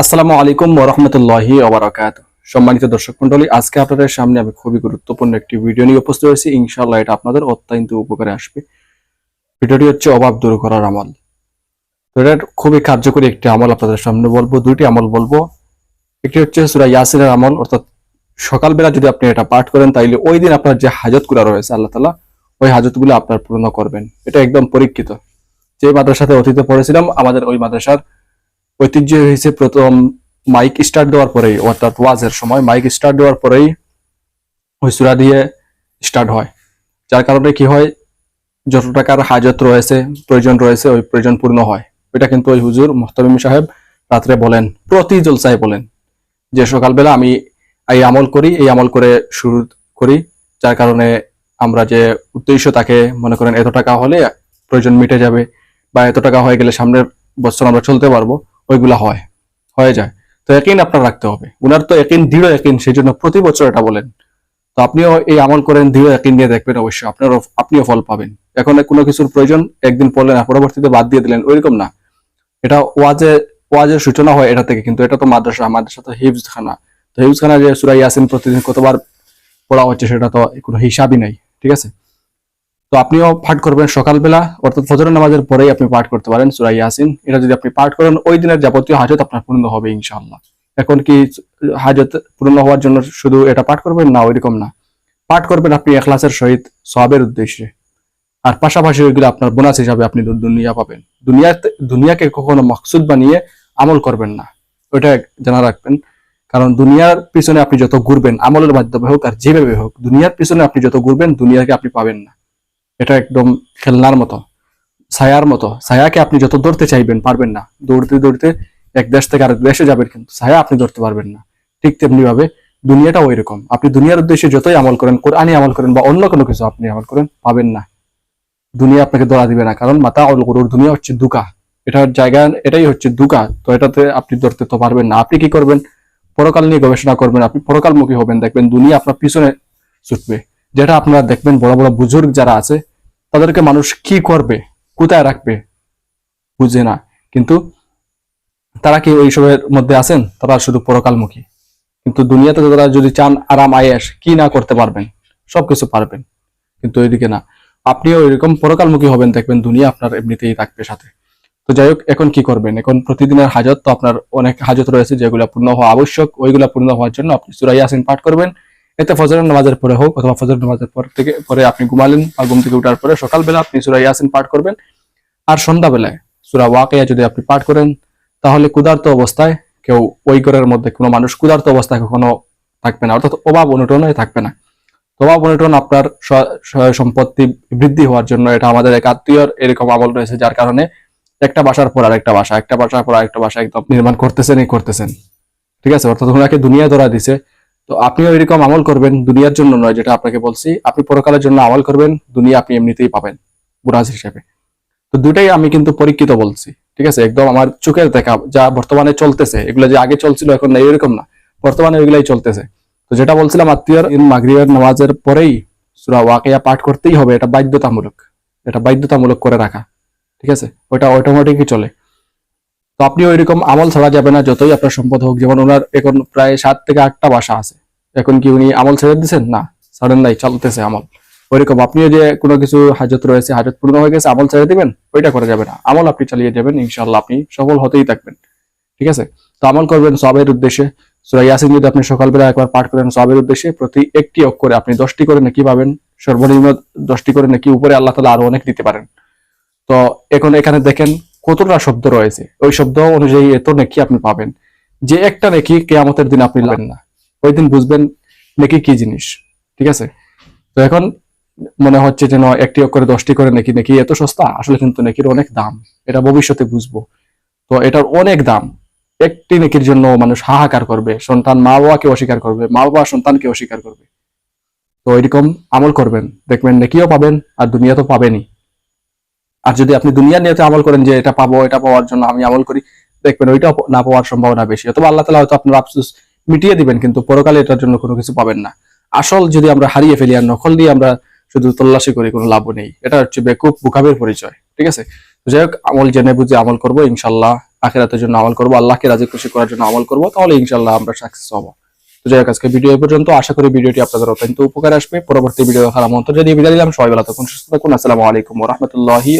আসসালামু আলাইকুম ওরহমতুল্লাহি ওবরাকাত। সম্মানিত দর্শক মন্ডলী আজকে আপনাদের সামনে আমি খুবই গুরুত্বপূর্ণ একটি ভিডিও নিয়ে উপস্থিত হয়েছি। ইনশাআল্লাহ এটা আপনাদের অত্যন্ত উপকারে আসবে। ভিডিওটি হচ্ছে অভাব দূর করার আমল। তো এটার খুবই কার্যকরী একটি আমল আপনাদের সামনে বলব, দুইটি আমল বলব। একটি হচ্ছে সুরা ইয়াসিনের আমল, অর্থাৎ সকালবেলা যদি আপনি এটা পাঠ করেন, তাইলে ওই দিন আপনার যে হাজত হাজতগুলো রয়েছে, আল্লাহ তালা ওই হাজতগুলো আপনার পূর্ণ করবেন। এটা একদম পরীক্ষিত। যে মাদ্রাসাতে অতীতে পড়েছিলাম, আমাদের ওই মাদ্রাসার ঐতিহ্য হয়েছে প্রথম মাইক স্টার্ট দেওয়ার পরেই, অর্থাৎ ওয়াজের সময় মাইক স্টার্ট দেওয়ার পরেই ওই সুরা দিয়ে স্টার্ট হয়। যার কারণে কি হয়, যত টাকার হাজত রয়েছে, প্রয়োজন রয়েছে, ওই প্রয়োজন পূর্ণ হয়। এটা কিন্তু ওই হুজুর মোহতামিম সাহেব রাত্রে বলেন, প্রতি জলসায় বলেন। যে সকালবেলা আমি এই আমল করি, এই আমল করে শুরু করি, যার কারণে আমরা যে উদ্দেশ্য তাকে মনে করেন এত টাকা হলে প্রয়োজন মিটে যাবে, বা এত টাকা হয়ে গেলে সামনের বছর আমরা চলতে পারব ওইগুলা হয়, হয়ে যায়। তো একিন আপনার রাখতে হবে। উনার তো একিন দৃঢ় একিন সেই জন্য প্রতি বছর এটা বলেন। তো আপনিও এই আমল করেন, দৃঢ় একিন নিয়ে দেখবেন অবশ্যই, আপনারও, আপনিও ফল পাবেন। এখন কোনো কিছুর প্রয়োজন, একদিন পড়লেন, আর পরবর্তীতে বাদ দিয়ে দিলেন, ওইরকম না। এটা ওয়াজে, ওয়াজের সূচনা হয় এটা থেকে, কিন্তু এটা তো মাদ্রাসা মাদ্রাসা তো হিফজখানা। তো হিফজ খানা যে সুরাই ইয়াসিন প্রতিদিন কতবার পড়া হচ্ছে সেটা তো কোনো হিসাবই নাই, ঠিক আছে? তো আপনিও পাঠ করবেন সকালবেলা, অর্থাৎ ফজরের নামাজের পরেই আপনি পাঠ করতে পারেন সুরাই ইয়াসিন। এটা যদি আপনি পাঠ করেন, ওই দিনের যাবতীয় হাজত আপনার পূর্ণ হবে ইনশাআল্লাহ। এখন কি হাজত পূর্ণ হওয়ার জন্য শুধু এটা পাঠ করবেন? না, ওইরকম না। পাঠ করবেন আপনি এখলাসের সহিত সবের উদ্দেশ্যে। আর পাশাপাশি ওইগুলো আপনার বোনাস হিসাবে আপনি দুনিয়া পাবেন। দুনিয়াতে, দুনিয়াকে কখনো মকসুদ বানিয়ে আমল করবেন না। ওইটা জানা রাখবেন। কারণ দুনিয়ার পিছনে আপনি যত ঘুরবেন, আমলের মাধ্যমে হোক আর যেভাবে হোক, দুনিয়ার পিছনে আপনি যত ঘুরবেন, দুনিয়াকে আপনি পাবেন না। এটা একদম খেলনার মতো, ছায়ার মতো। ছায়াকে আপনি যত ধরতে চাইবেন পারবেন না। দৌড়তে দৌড়তে এক দেশ থেকে আরেক দেশে যাবেন কিন্তু ছায়া আপনি ধরতে পারবেন না। ঠিক তেমনি ভাবে দুনিয়াটা ওই রকম আপনি দুনিয়ার উদ্দেশ্যে যতই আমল করেন, কোরআনই আমল করেন বা অন্য কোনো কিছু আপনি আমল করেন, পাবেন না। দুনিয়া আপনাকে ধরা দিবে না। কারণ মাতা অল গরুর দুনিয়া হচ্ছে দুকা। এটার জায়গা, এটাই হচ্ছে দুকা। তো এটাতে আপনি ধরতে তো পারবেন না। আপনি কি করবেন? পরকাল নিয়ে গবেষণা করবেন। আপনি পরকালমুখী হবেন। দেখবেন দুনিয়া আপনার পিছনে ছুটবে। যেটা আপনারা দেখবেন বড় বড় বুজুর্গ যারা আছে তাদেরকে মানুষ কি করবে, কোথায় রাখবে, বুঝে না। কিন্তু তারা কি ওইসবের মধ্যে আছেন? তারা শুধু পরকালমুখী। কিন্তু দুনিয়াতে তারা যদি চান আরাম আয়েস কি না করতে পারবেন, সবকিছু পারবেন। কিন্তু ওইদিকে না, আপনিও এরকম পরকালমুখী হবেন, দেখবেন দুনিয়া আপনার এমনিতেই থাকবে সাথে। তো যাই হোক, এখন কি করবেন? এখন প্রতিদিনের হাজত, তো আপনার অনেক হাজত রয়েছে যেগুলো পূর্ণ হওয়া আবশ্যক। ওইগুলা পূর্ণ হওয়ার জন্য আপনি সুরাই আসেন পাঠ করবেন। এতে ফজরের নামাজের পরে হোক অথবা ফজর নামাজের পর থেকে, পরে আপনি ঘুমালেন আর ঘুম থেকে উঠার পরে সকালবেলা আপনি সুরা ইয়াসিন পাঠ করবেন। আর সন্ধ্যাবেলায় সুরা ওয়াকিয়া যদি আপনি পাঠ করেন, তাহলে ক্ষুধার্ত অবস্থায় কেউ ওই ঘরের মধ্যে কোনো মানুষ, ক্ষুধার্ত অবস্থায় কখনো থাকবে না। অর্থাৎ অভাব অনটনে থাকবে না। অভাব অনটন আপনার সম্পত্তি বৃদ্ধি হওয়ার জন্য এটা আমাদের এক আত্মীয়র এরকম আমল রয়েছে, যার কারণে একটা বাসার পর আরেকটা বাসা, একটা বাসার পর আর একটা বাসা একদম নির্মাণ করতেছেনই করতেছেন। ঠিক আছে? অর্থাৎ ওনাকে দুনিয়া ধরা দিছে। তো আপনিও এরকম আমল করবেন দুনিয়ার জন্য নয়, যেটা আপনাকে বলছি। আপনি পরকালের জন্য আমল করবেন, দুনিয়া আপনি এমনিতেই পাবেন, বুরাজ হিসেবে। তো দুটাই আমি কিন্তু পরীক্ষিত বলছি, ঠিক আছে? একদম আমার চোখের দেখা, যা বর্তমানে চলতেছে, এগুলো যে আগে চলছিল, এখন না এরকম না। বর্তমানে ওইগুলাই চলতেছে। তো যেটা বলছিলাম, আত্মীয়র মাগরিবের নামাজের পরেই সুরা ওয়াকিয়া পাঠ করতেই হবে, এটা বাধ্যতামূলক। এটা বাধ্যতামূলক করে রাখা, ঠিক আছে? ওটা অটোমেটিকই চলে। তো আপনি ওইরকম আমল ছাড়া যাবে না, যতই আপনার সম্পদ হোক। যেমন ওনার এখন প্রায় সাত থেকে আটটা বাসা আছে। এখন কি উনি আমল ছেড়ে দিচ্ছেন না ছাড়েন নাই চলতেছে আমল। ওইরকম আপনিও যে কোনো কিছু হাজত রয়েছে, হাজত পূর্ণ হয়ে গেছে, আমল ছেড়ে দিবেন, ওইটা করা যাবে না। আমল আপনি চালিয়ে যাবেন ইনশাল্লাহ আপনি সফল হতেই থাকবেন। ঠিক আছে? তো আমল করবেন সবের উদ্দেশ্যে। সুরা ইয়াসিন যদি আপনি সকালবেলা একবার পাঠ করেন সবের উদ্দেশ্যে, প্রতি একটি অক্ষরে আপনি দশটি করে নাকি পাবেন। সর্বনিম্ন দশটি করে নাকি উপরে আল্লাহ তালা আরও অনেক দিতে পারেন। তো এখন এখানে দেখেন কতটা শব্দ রয়েছে। ওই শব্দ অনুযায়ী এত নাকি আপনি পাবেন। যে একটা নাকি কেয়ামতের দিন আপনি পাবেন না। ওই দিন বুঝবেন নেকি কি জিনিস, ঠিক আছে? তো এখন মনে হচ্ছে যেন একটি অক্ষরে দশটি করে নেকি নেকি এত সস্তা? আসলে কিন্তু নেকির অনেক দাম, এটা ভবিষ্যতে বুঝব। তো এটার অনেক দাম, একটি নেকির জন্য মানুষ হাহাকার করবে, সন্তান মা বাবাকে অস্বীকার করবে, মা বাবা সন্তানকে অস্বীকার করবে। তো এরকম আমল করবেন, দেখবেন নেকিও পাবেন আর দুনিয়া তো পাবেনই। আর যদি আপনি দুনিয়ার নিয়তে আমল করেন যে এটা পাবো, এটা পাওয়ার জন্য আমি আমল করি, দেখবেন ওইটা না পাওয়ার সম্ভাবনা বেশি। অথবা আল্লাহ তালা হয়তো আপনার আফসোস মিটিয়ে দিবেন, কিন্তু পরকালে এটার জন্য কোনো কিছু পাবেন না। আসল যদি আমরা হারিয়ে ফেলি আর নকল দিয়ে আমরা শুধু তল্লাশি করি, কোনো লাভও নেই। এটা হচ্ছে বেকুব বুকাবের পরিচয়, ঠিক আছে? যাই হোক, আমল জেনে বুঝে আমল করব ইনশাল্লাহ আখেরাতের জন্য আমল করব, আল্লাহকে রাজি খুশি করার জন্য আমল করব, তাহলে ইনশাল্লাহ আমরা সাকসেস হব। তো যাই হোক, আজকে ভিডিও পর্যন্ত। আশা করি ভিডিওটি আপনাদের অত্যন্ত উপকার আসবে। পরবর্তী ভিডিও দেখার আমন্ত্রণ যদি বিদায় দিলাম সবাই ভালো থাকুন, সুস্থ থাকুন। আসসালামু আলাইকুম রহমতুল্লাহি